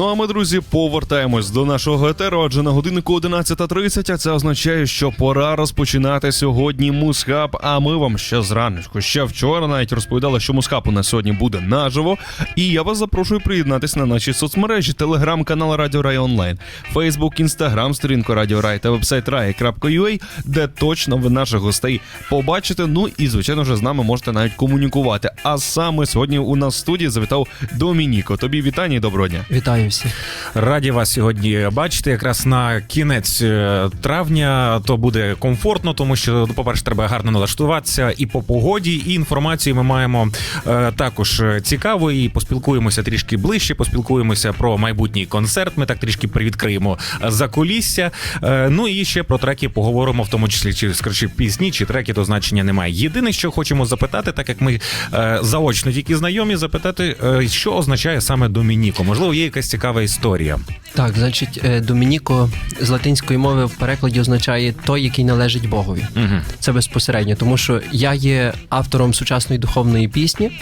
Ну а ми, друзі, повертаємось до нашого етеру, адже на годиннику 11.30, а це означає, що пора розпочинати сьогодні мусхаб. А ми вам ще зранку, ще вчора навіть розповідали, що мусхаб у нас сьогодні буде наживо. І я вас запрошую приєднатись на наші соцмережі, телеграм-канал Радіо Рай Онлайн, Фейсбук, Інстаграм, сторінку Радіо Рай та вебсайт rai.ua, де точно ви наших гостей побачите. Ну і звичайно ж з нами можете навіть комунікувати. А саме сьогодні у нас в студії завітав Домініко. Тобі вітання і доброго дня. Вітаю всіх. Раді вас сьогодні бачити. Якраз на кінець е, травня то буде комфортно, тому що, ну, по-перше, треба гарно налаштуватися і по погоді, і інформацію ми маємо е, також цікаво. І поспілкуємося трішки ближче. Поспілкуємося про майбутній концерт. Ми так трішки привідкриємо за кулісся. Е, ну і ще про треки поговоримо, в тому числі чи скоріше пісні, чи треки, то значення немає. Єдине, що хочемо запитати, так як ми е, заочно тільки знайомі, запитати, е, що означає саме Домініко. Можливо, є якась цікава історія. Так, значить, е, Домініко з латинської мови в перекладі означає той, який належить Богові. Угу. Це безпосередньо, тому що я є автором сучасної духовної пісні,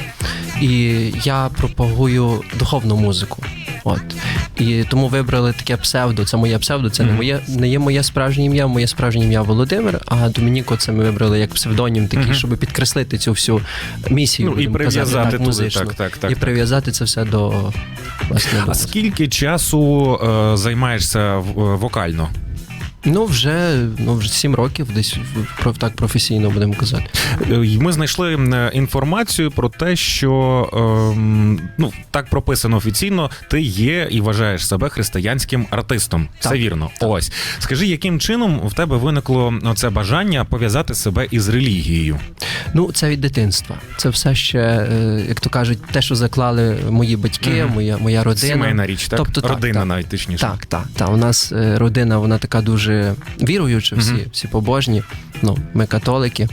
і я пропагую духовну музику. От і тому вибрали таке псевдо. Це моє псевдо. Це не моє не є моє справжнє ім'я. Моє справжнє ім'я Володимир. А Домініко це ми вибрали як псевдонім, такий, Мгм. щоб підкреслити цю всю місію. Ну, і прив'язати казати, так, туди, так, так, так, і так. прив'язати це все до власне. до А скільки часу е, займаєшся е, вокально? Ну, вже ну вже сім років, десь так професійно будемо казати. Е, Ми знайшли інформацію про те, що ем, ну так прописано офіційно. Ти є і вважаєш себе християнським артистом. Це Так. вірно. Ось скажи, яким чином в тебе виникло це бажання пов'язати себе із релігією? Ну, це від дитинства. Це все ще, е, як то кажуть, те, що заклали мої батьки, Мгм. моя моя родина. Сімейна річ, так Тобто родина, так. навіть точніше. Так, так, так. У нас е, родина, вона така дуже віруюча, всі, Мгм. всі побожні. Ну, ми католики.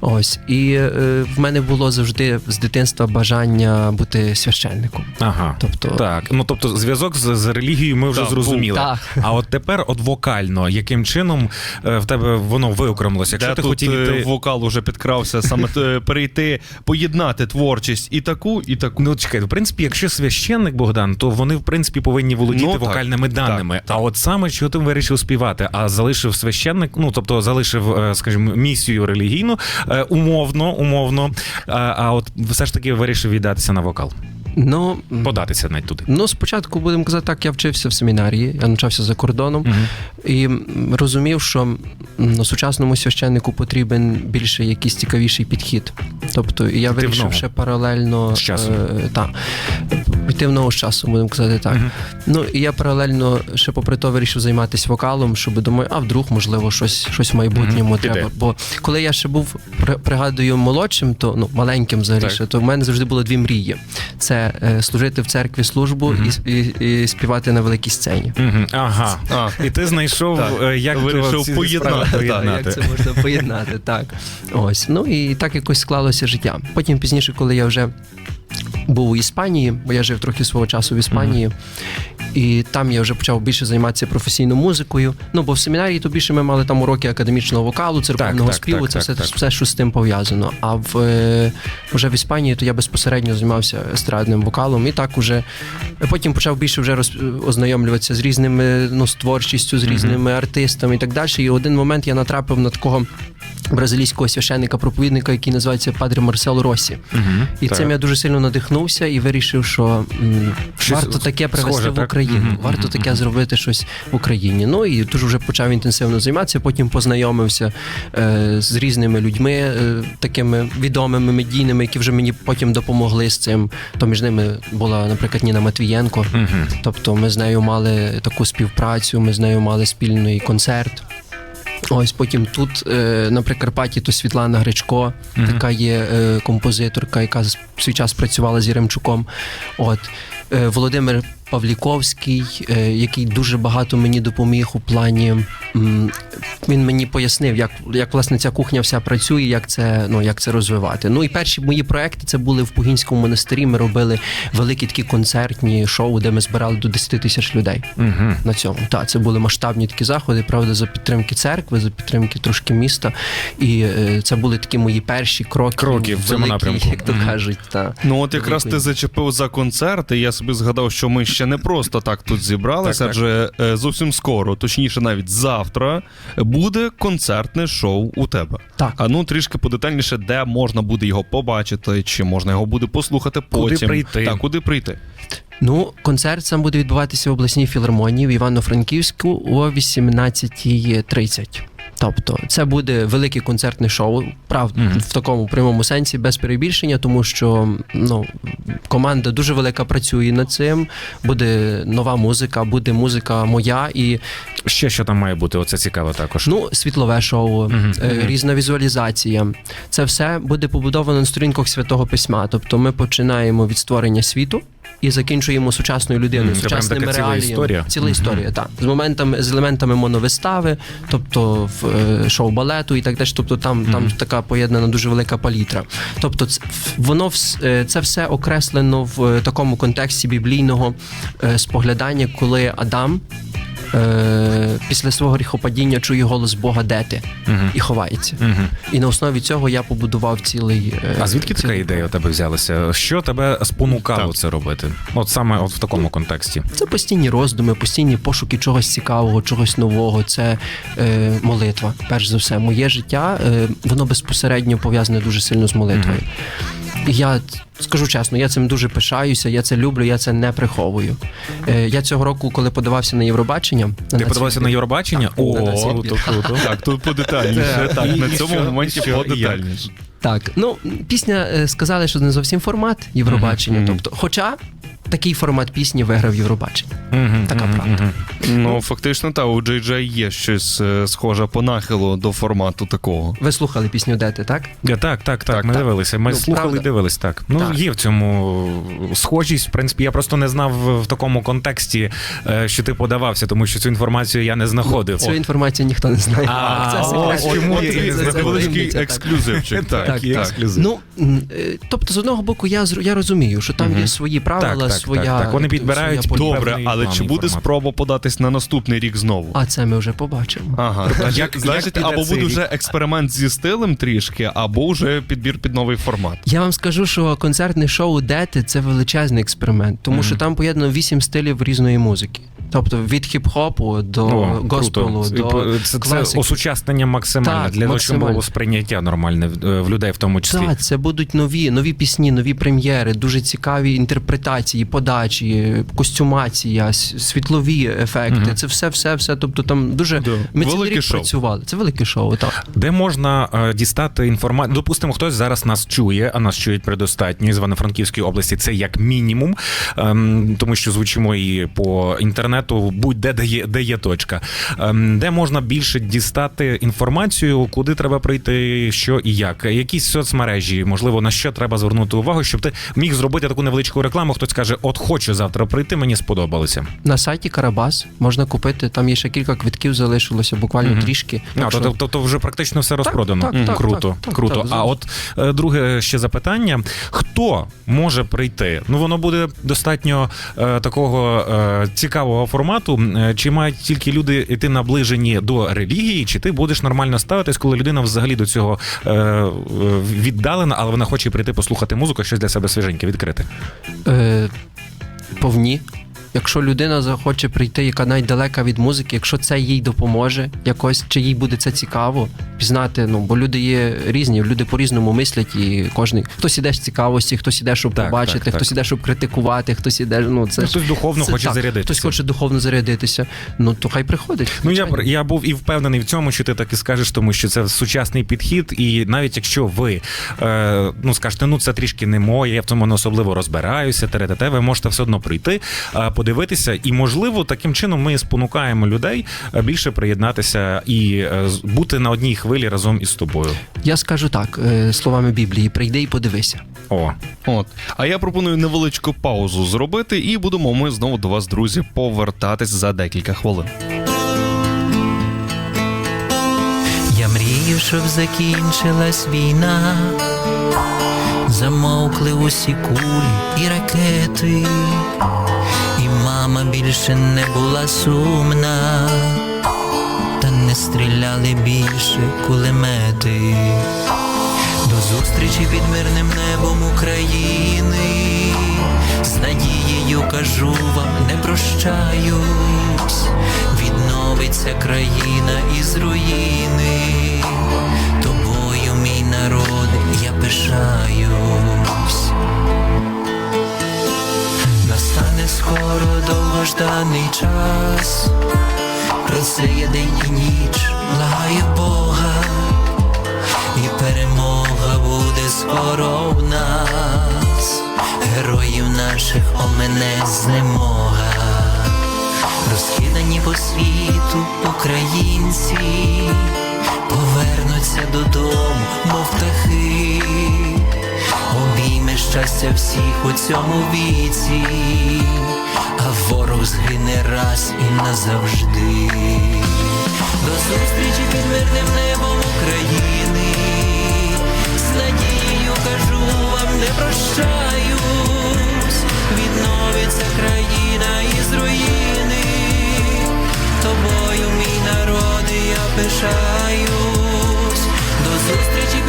Ось. І е, в мене було завжди з дитинства бажання бути священником. Ага. Тобто, Так, ну тобто зв'язок з, з релігією ми вже Так, зрозуміли. так. А от тепер, от вокально, яким чином е, в тебе воно виокремилося? Якщо Де ти тут хотів е, іти... вокал уже підкрався, саме е, перейти, поєднати творчість і таку, і таку. Ну чекай, в принципі, якщо священник Богдан, то вони в принципі повинні володіти Ну, так, вокальними даними. так, так. А от саме що ти вирішив співати, а залишив священник, ну тобто залишив, е, скажімо, місію релігійну, е, умовно, умовно. А, а от все ж таки вирішив віддатися на вокал, Ну, податися навіть туди. ну, спочатку будемо казати так, я вчився в семінарії, я навчався за кордоном. Мгм. І розумів, що ну, сучасному священнику потрібен більше якийсь цікавіший підхід. Тобто, і я вирішив ще паралельно З часом. Е, та, йти в ногу з часом, будемо казати так. Мгм. Ну і я паралельно ще попри то вирішив займатися вокалом, щоб думаю, а вдруг, можливо, щось, щось в майбутньому Мгм, треба. Бо коли я ще був пригадую молодшим, то ну маленьким взагалі, Так. ще, то в мене завжди було дві мрії: це е, служити в церкві службу угу. і, і, і співати на великій сцені. Угу. Ага. А, І ти знайшов, е, як Вирішив то поєднати, так, поєднати. Як це можна поєднати? Так. Ось. Ну і так якось склалося життя. Потім пізніше, коли я вже був у Іспанії, бо я жив трохи свого часу в Іспанії. І там я вже почав більше займатися професійною музикою. Ну, бо в семінарії то більше ми мали там уроки академічного вокалу, церковного так, співу, так, це так, все, так. все, що з тим пов'язано. А в е, вже в Іспанії то я безпосередньо займався естрадним вокалом, і так уже потім почав більше вже роз, ознайомлюватися з різними ну, з творчістю, з різними артистами і так далі. І один момент я натрапив на такого бразилійського священника-проповідника, який називається Падре Марсело Росі. Мгм. І Так. цим я дуже сильно надихнувся і вирішив, що м, варто таке привезти схоже, в? Україну. Мгм, Варто таке зробити щось в Україні. Ну і дуже вже почав інтенсивно займатися. Потім познайомився е, з різними людьми, е, такими відомими медійними, які вже мені потім допомогли з цим. То між ними була, наприклад, Ніна Матвієнко. Мгм. Тобто ми з нею мали таку співпрацю, ми з нею мали спільний концерт. Ось потім тут е, на Прикарпатті то Світлана Гречко, Мгм. така є е, композиторка, яка свій час працювала з Яремчуком. От Володимир Павліковський, е, який дуже багато мені допоміг у плані він мені пояснив, як, як власне ця кухня вся працює, як це, ну, як це розвивати. Ну і перші мої проекти це були в Пугінському монастирі. Ми робили великі такі концертні шоу, де ми збирали до 10 тисяч людей Угу. на цьому. Так, це були масштабні такі заходи, правда, за підтримки церкви, за підтримки трошки міста. І е, це були такі мої перші кроки, Кроки в цьому великі, напрямку. як то Мгм. кажуть. Та. Ну от якраз Великий. ти зачепив за концерти. Я собі згадав, що ми ще не просто так тут зібралися, Так, адже е, зовсім скоро, точніше, навіть завтра, буде концертне шоу у тебе. Так. А ну трішки подетальніше, де можна буде його побачити, чи можна його буде послухати Куди потім. прийти? Так, куди прийти? Ну, концерт сам буде відбуватися в обласній філармонії в Івано-Франківську о 18.30. Тобто, це буде велике концертне шоу, правда, Мгм. в такому прямому сенсі, без перебільшення, тому що ну, команда дуже велика працює над цим. Буде нова музика, буде музика моя і Ще що там має бути? Оце цікаво також. Ну, світлове шоу, Мгм, е, різна візуалізація. Це все буде побудовано на сторінках святого письма. Тобто ми починаємо від створення світу. І закінчуємо сучасною людиною, mm, сучасними така ціла реаліями. історія. Ціла Мгм. історія, так. З моментами, з елементами моновистави, тобто в е, шоу балету і так далі. Тобто там, там така поєднана дуже велика палітра. Тобто, це, воно е, це все окреслено в е, такому контексті біблійного е, споглядання, коли Адам. Е, після свого гріхопадіння чує голос Бога, де ти Мгм. і ховається. Мгм. І на основі цього я побудував цілий. е, А звідки така цілий ідея у тебе взялася? Що тебе спонукало Так. це робити? От саме от в такому контексті. Це постійні роздуми, постійні пошуки чогось цікавого, чогось нового. Це е, молитва. Перш за все, моє життя е, воно безпосередньо пов'язане дуже сильно з молитвою. Я скажу чесно, я цим дуже пишаюся, я це люблю, я це не приховую. Е, я цього року, коли подавався на Євробачення, Ти подавався на Євробачення? Так, О, на нацвідбір. круто, круто. Так, тут подетальніше. Так, на цьому моменті Що? подетальніше. Так, ну пісня е, сказали, що не зовсім формат Євробачення. Тобто, хоча такий формат пісні виграв Євробачення. Мгм, Така мгм, правда. мгм. Ну, фактично, та у Джей Джей є щось е, схоже по нахилу до формату такого. Ви слухали пісню Дети, так? Я, Так, так, так, ми так. дивилися. Ми Ну, слухали і правда. дивились, так. Ну, Так. є в цьому схожість. В принципі, я просто не знав в такому контексті, е, що ти подавався, тому що цю інформацію я не знаходив. Цю інформацію ніхто не знає. А, це? Невеличкий ексклюзивчик. Так, Так, ексклюзив. Ну е, тобто, з одного боку, я я розумію, що там є свої правила, своя так, так. Вони підбирають своя політика. Добре, але чи буде формат. спроба податись на наступний рік знову? А це ми вже побачимо. Ага, як- значить, як або буде вже експеримент зі стилем трішки, або вже підбір під новий формат. Я вам скажу, що концертне шоу Дети це величезний експеримент, тому що там поєднано вісім стилів різної музики. Тобто від хіп-хопу до О, госпелу, круто. до це, це осучаснення максимальне Так, для того, щоб було сприйняття нормальне в, е, людей, в тому числі. Так, це будуть нові, нові пісні, нові прем'єри, дуже цікаві інтерпретації, подачі, костюмація, світлові ефекти. Мгм. Це все, все, все. Тобто там дуже Да. ми Велике рік шоу. працювали. Це велике шоу. Так Де можна е, дістати інформацію? Допустимо, хтось зараз нас чує, а нас чують предостатньо з Івано-Франківської області. Це як мінімум, ем, тому що звучимо і по інтернету, будь-де де є, де є точка. Ем, де можна більше дістати інформацію, куди треба прийти, що і як. Якісь соцмережі, можливо, на що треба звернути увагу, щоб ти міг зробити таку невеличку рекламу. Хтось каже, от хочу завтра прийти, мені сподобалося. на сайті Карабас можна купити. Там є ще кілька квитків, залишилося буквально Мгм. трішки. А, Так то, то, то вже практично все розпродано. так, так, круто, так, так, круто. так, а от е, друге ще запитання: хто може прийти? Ну воно буде достатньо е, такого е, цікавого формату. Е, Чи мають тільки люди йти наближені до релігії, чи ти будеш нормально ставитись, коли людина взагалі до цього е, е, віддалена, але вона хоче прийти послухати музику, щось для себе свіженьке відкрити? Е, повні. Якщо людина захоче прийти, яка навіть далека від музики, якщо це їй допоможе, якось чи їй буде це цікаво, пізнати. Ну бо люди є різні, люди по-різному мислять, і кожен хтось іде з цікавості, хтось іде, щоб Так, побачити, так, хтось так. іде, щоб критикувати, хтось іде. Ну це хтось духовно це хоче так, зарядитися. Хтось хоче духовно зарядитися. Ну то хай приходить. Ну я я був і впевнений в цьому, що ти так і скажеш, тому що це сучасний підхід, і навіть якщо ви е, ну скажете, ну це трішки не моє, я в цьому не особливо розбираюся, теретете, ви можете все одно прийти, е, подивитися, і можливо таким чином ми спонукаємо людей е, більше приєднатися і е, бути на одній хвилі разом із тобою. Я скажу так, е, словами Біблії: прийди і подивися. О, От. А я пропоную невеличку паузу зробити, і будемо ми знову до вас, друзі, повертатись за декілька хвилин. Я мрію, щоб закінчилась війна. Замовкли усі кулі і ракети, і мама більше не була сумна, стріляли більше кулемети. До зустрічі під мирним небом України. З надією кажу вам, не прощаюсь, відновиться країна із руїни. Тобою, мій народ, я пишаюсь. Настане скоро довгожданий час. Про це є день і ніч, благаю Бога і перемога буде скоро в нас, героїв наших омене знемога, розкидані по світу українці, повернуться додому, мов птахи, обійме щастя всіх у цьому віці, а ворог згине раз і назавжди. До зустрічі під мирним небом України. З надією кажу вам, не прощаюсь. Відновиться країна із руїни. Тобою, мій народ, я пишаюсь. До зустрічі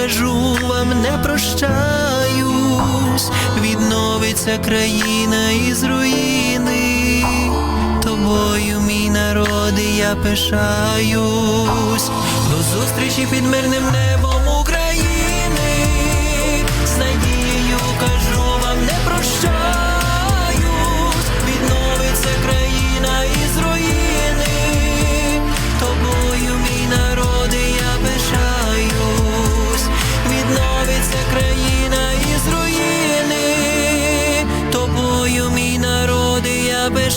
кажу вам, не прощаюсь. Відновиться країна із руїни. Тобою, мій народ, я пишаюсь. До зустрічі під мирним небом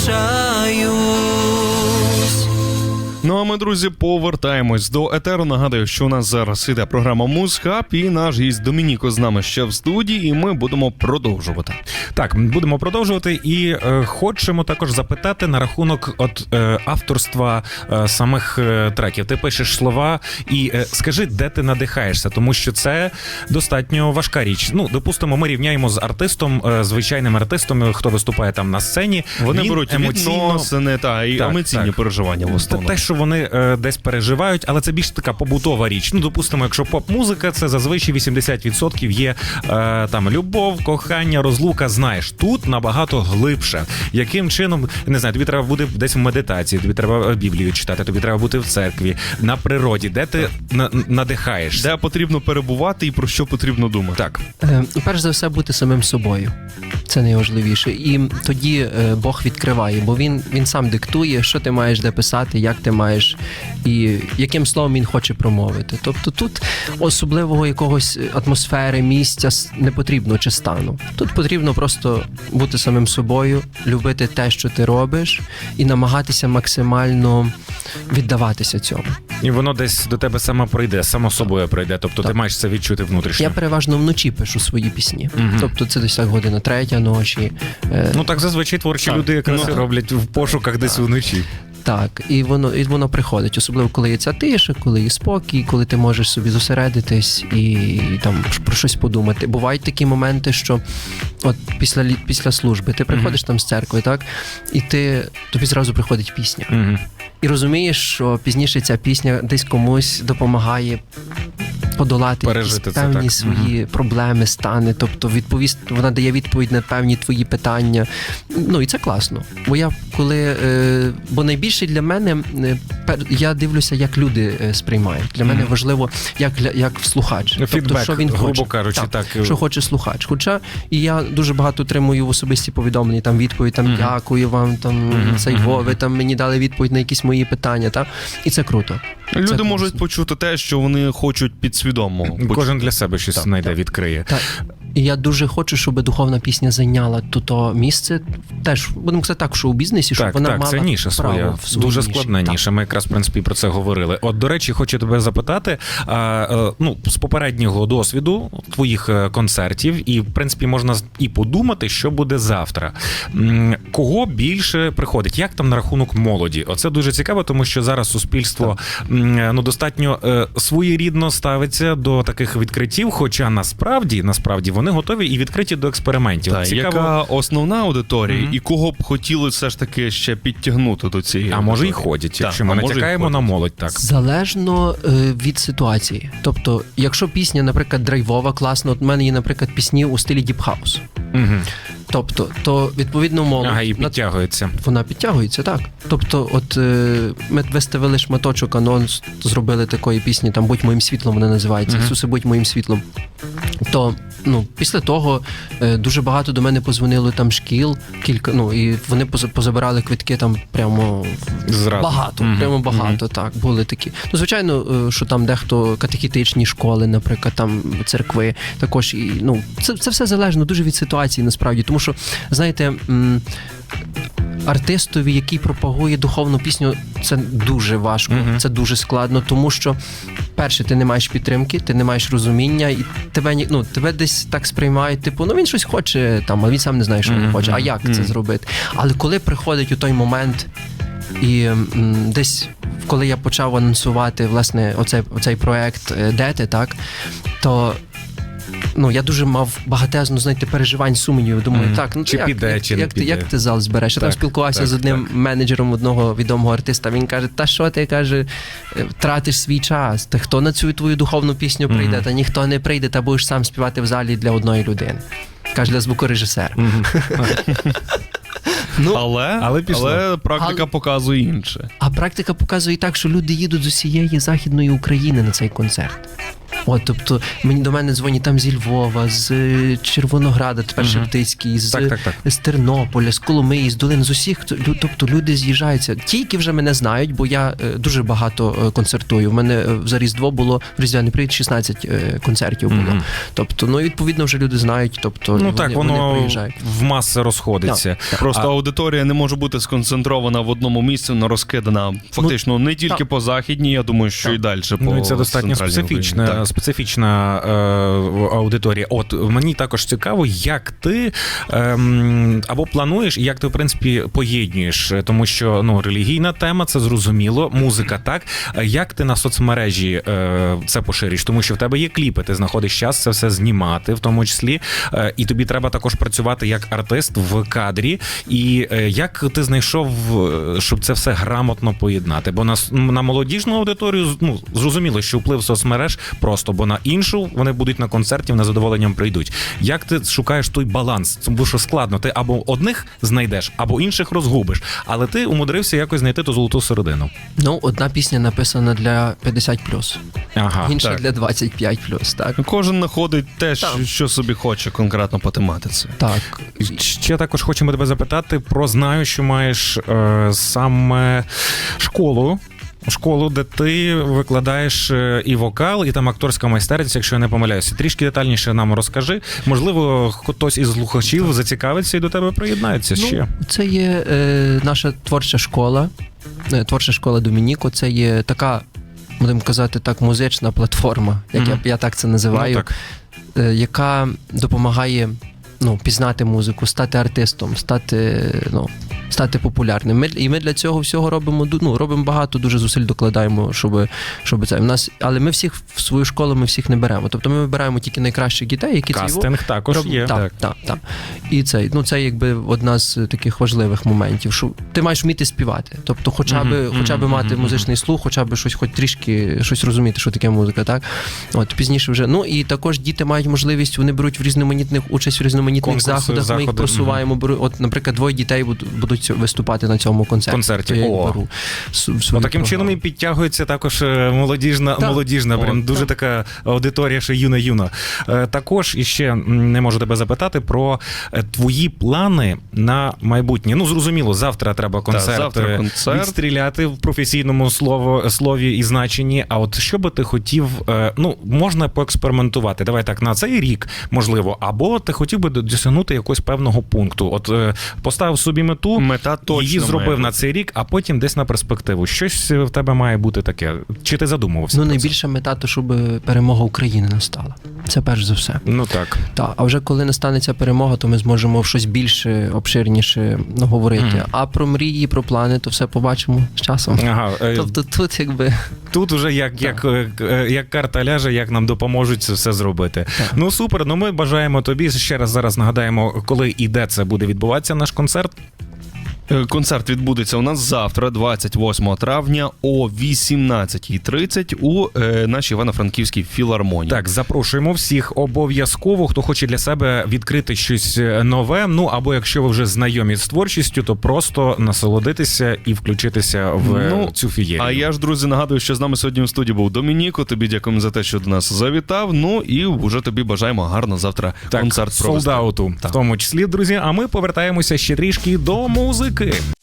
я пишаюсь. Ну а ми, друзі, повертаємось до етеру. Нагадую, що у нас зараз іде програма Музхаб, і наш гість Домініко з нами ще в студії, і ми будемо продовжувати. Так, будемо продовжувати і е, хочемо також запитати на рахунок от е, авторства е, самих е, треків. Ти пишеш слова і е, скажи, де ти надихаєшся, тому що це достатньо важка річ. Ну, допустимо, ми рівняємо з артистом, е, звичайним артистом, хто виступає там на сцені. Вони Він беруть відносини та і Так, емоційні так. переживання в основному. те, що вони е, десь переживають, але це більш така побутова річ. Ну, допустимо, якщо поп-музика, це зазвичай 80% є е, там любов, кохання, розлука. Знаєш, тут набагато глибше. Яким чином не знаю, тобі треба бути десь в медитації, тобі треба е, Біблію читати, тобі треба бути в церкві, на природі, де ти на- надихаєшся. Де потрібно перебувати і про що потрібно думати. Так, Е, Перш за все, бути самим собою. Це найважливіше. І тоді е, Бог відкриває, бо він, він сам диктує, що ти маєш де писати, як ти маєш і яким словом він хоче промовити. Тобто тут особливого якогось атмосфери, місця не потрібно чи стану. Тут потрібно просто бути самим собою, любити те, що ти робиш, і намагатися максимально віддаватися цьому. і воно десь до тебе само прийде, само собою прийде. Тобто ти маєш це відчути внутрішньо. Я переважно вночі пишу свої пісні. Мгм. Тобто це десь так година третя ночі. Е, Ну так зазвичай творчі Так. люди якраз Ну, роблять в пошуках десь вночі. Так, і воно і воно приходить, особливо коли є ця тиша, коли є спокій, коли ти можеш собі зосередитись і там про щось подумати. Бувають такі моменти, що от після після служби ти приходиш там з церкви, так і ти тобі зразу приходить пісня, Угу. і розумієш, що пізніше ця пісня десь комусь допомагає подолати Пережити якісь це, певні так. свої проблеми, стани. Тобто відповісти, вона дає відповідь на певні твої питання. Ну і це класно. Бо я коли е, бо найбільше для мене е, пер- я дивлюся, як люди е, сприймають. Для мене важливо, як як слухач. тобто, що він грубо хоче. кажучи, так. що хоче слухач. Хоча і я дуже багато отримую в особисті повідомлення, там відповідь, там Мгм. дякую вам, там Мгм, цей мгм. во, ви там мені дали відповідь на якісь мої питання. Та? І це круто. Люди класно. можуть почути те, що вони хочуть підсвідомо. Кожен для себе щось знайде, відкриє. Та, і я дуже хочу, щоб духовна пісня зайняла то, місце. Теж будемо казати так, що у бізнесі, щоб Так, вона так, мала це ніша право своя, дуже складна Так. ніша. Ми якраз в принципі про це говорили. От, до речі, хочу тебе запитати. А, е, ну, з попереднього досвіду твоїх е, концертів, і в принципі можна і подумати, що буде завтра. Кого більше приходить? Як там на рахунок молоді? Оце дуже цікаво, тому що зараз суспільство м, ну достатньо е, своєрідно ставиться до таких відкриттів. Хоча насправді насправді вони готові і відкриті до експериментів. Так, Цікаво, яка основна аудиторія, Мгм. і кого б хотіли все ж таки ще підтягнути до цієї а може і ходять, якщо ми натякаємо на молодь, так. Залежно е, від ситуації. Тобто, якщо пісня, наприклад, драйвова, класна, от в мене є, наприклад, пісні у стилі House. Угу. Тобто, то відповідно молодь Ага, і підтягується. вона підтягується, так. Тобто, от е, ми виставили шматочок анонс, зробили такої пісні, там будь моїм світлом вона називається. Ісусе, будь моїм світлом. То ну, після того е, дуже багато до мене позвонило там шкіл, кілька, ну і вони позабирали квитки там прямо Зразу. багато, Мгм, прямо багато, так, були такі. Ну, звичайно, е, що там дехто катехітичні школи, наприклад, там церкви, також і ну, це, це все залежно дуже від ситуації, насправді. Тому що, знаєте. м, Артистові, який пропагує духовну пісню, це дуже важко, Мгм. це дуже складно, тому що перше, ти не маєш підтримки, ти не маєш розуміння, і тебе ну, тебе десь так сприймають. Типу, ну він щось хоче там, а він сам не знає, що він Мгм, хоче. А як це зробити? Але коли приходить у той момент, і м, десь коли я почав анонсувати власне оцей, оцей проект е, Дети, так то. Ну, я дуже мав багатезно, знаєте, переживань, сумнівів. Думаю, Мгм. так, ну Чи як, піде, як, чи не як, ти, піде. як ти зал збереш? Я там спілкувався так, з одним менеджером одного відомого артиста. Він каже: Та що ти каже, е, тратиш свій час? Та хто на цю твою духовну пісню прийде? Мгм. Та ніхто не прийде, та будеш сам співати в залі для одної людини. Каже для звукорежисера. Ну, Але, Але пішло. але практика Але- показує інше. А практика показує так, що люди їдуть з усієї західної України на цей концерт. От, тобто, мені до мене дзвонять там зі Львова, з е, Червонограда, тепер. Шептицький, з, Так, так, так. з Тернополя, з Коломиї, з Долин, з усіх. Тобто люди з'їжджаються. Ті, які вже мене знають, бо я е, дуже багато е, концертую. У мене за Різдво було в Різдвяний привід 16 е, концертів було. Мгм. Тобто, ну відповідно вже люди знають. Тобто, Ну вони, так, вони приїжджають. в маси розходиться. Просто А- аудиторія не може бути сконцентрована в одному місці, вона розкидана фактично не тільки так. по західній, я думаю, що Так. і далі по Ну, і це достатньо центральній специфічна, е, аудиторія. От мені також цікаво, як ти ем, або плануєш, як ти в принципі поєднуєш, е, тому що ну релігійна тема, це зрозуміло, музика так. Як ти на соцмережі е, це поширюєш? Тому що в тебе є кліпи, ти знаходиш час це все знімати, в тому числі, е, і тобі треба також працювати як артист в кадрі. І е, як ти знайшов, е, щоб це все грамотно поєднати? Бо на, на молодіжну аудиторію ну зрозуміло, що вплив соцмереж просто, бо на іншу вони будуть на концерті, вони з задоволенням прийдуть. Як ти шукаєш той баланс? Тому що складно. Ти або одних знайдеш, або інших розгубиш. Але ти умудрився якось знайти ту золоту середину. Ну, одна пісня написана для 50+, Ага, інша так. для 25+, так? Кожен знаходить те, що, Так. що собі хоче конкретно по тематиці. Так. Ще також хочемо тебе запитати про знаю, що маєш е, саме школу. Школу, де ти викладаєш е, і вокал, і там акторська майстерність, якщо я не помиляюся. Трішки детальніше нам розкажи. Можливо, хтось із слухачів зацікавиться і до тебе приєднається ще. Ну, це є е, наша творча школа, е, творча школа Домініко. Це є така, будемо казати так, музична платформа, як Мгм. я, я так це називаю, Ну, так. е, яка допомагає ну, пізнати музику, стати артистом, стати, ну, стати популярним. Ми, і ми для цього всього робимо ну, робимо багато, дуже зусиль докладаємо, щоб, щоб це. У нас, але ми всіх в свою школу ми всіх не беремо. Тобто ми вибираємо тільки найкращих дітей, які Кастинг також Роб- є. Так, так, так. І це, ну, це якби одна з таких важливих моментів, що ти маєш вміти співати. Тобто, хоча б, Мгм, хоча б мгм, мати мгм, музичний слух, хоча б щось, хоч трішки щось розуміти, що таке музика, так? От пізніше вже. Ну і також діти мають можливість, вони беруть в різноманітних участь в різноманітних Конкурси, заходах. Ми їх заходи, просуваємо. Беру, от, наприклад, двоє дітей будуть, виступати на цьому концерті. Концерті. Я їх О. беру в свою таким чином і підтягується також е, молодіжна, Так. молодіжна, прям О, дуже така аудиторія, що юна-юна. Е, Також іще м, не можу тебе запитати про е, твої плани на майбутнє. Ну, зрозуміло, завтра треба концерт, завтра е, концерт. відстріляти в професійному слово, слові і значенні. А от що би ти хотів, е, ну, можна поекспериментувати. Давай так, на цей рік, можливо, або ти хотів би досягнути якогось певного пункту. От е, поставив собі мету, Мета точно її зробив бути. на цей рік, а потім десь на перспективу. Щось в тебе має бути таке. Чи ти задумувався? Ну, найбільша мета, то щоб перемога України настала. Це перш за все. Ну так. Так, а вже коли настане ця перемога, то ми зможемо в щось більше, обширніше ну, говорити. Мгм. А про мрії, про плани, то все побачимо з часом. Ага, е, Тобто тут якби тут уже як, як, е, е, як карта ляже, як нам допоможуть це все зробити. Так. Ну супер. Ну ми бажаємо тобі ще раз зараз нагадаємо, коли і де це буде відбуватися наш концерт. Е, Концерт відбудеться у нас завтра, 28 травня, о 18.30 у е, нашій Івано-Франківській філармонії. Так, запрошуємо всіх обов'язково, хто хоче для себе відкрити щось е, нове. Ну або якщо ви вже знайомі з творчістю, то просто насолодитися і включитися в е, Ну, цю фієрію. А я ж, друзі, нагадую, що з нами сьогодні у студії був Домініко. Тобі дякуємо за те, що до нас завітав. Ну і вже тобі бажаємо гарно завтра так, концерт провести. солдауту, в тому числі, друзі. А ми повертаємося ще трішки до музики.